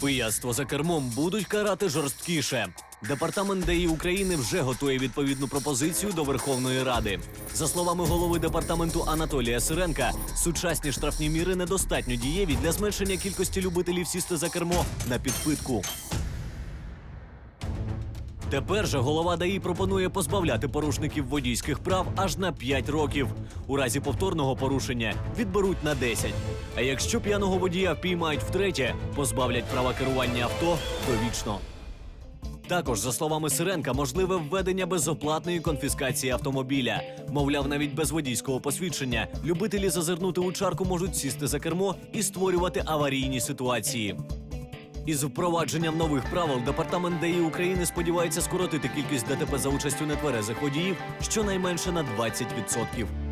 Пияцтво за кермом будуть карати жорсткіше. Департамент ДАІ України вже готує відповідну пропозицію до Верховної Ради. За словами голови департаменту Анатолія Сиренка, сучасні штрафні міри недостатньо дієві для зменшення кількості любителів сісти за кермо на підпитку. Тепер же голова ДАІ пропонує позбавляти порушників водійських прав аж на 5 років. У разі повторного порушення відберуть на 10. А якщо п'яного водія впіймають втретє, позбавлять права керування авто довічно. Також, за словами Сиренка, можливе введення безоплатної конфіскації автомобіля. Мовляв, навіть без водійського посвідчення любителі зазирнути у чарку можуть сісти за кермо і створювати аварійні ситуації. Із впровадженням нових правил департамент ДАІ України сподівається скоротити кількість ДТП за участю нетверезих водіїв щонайменше на 20%.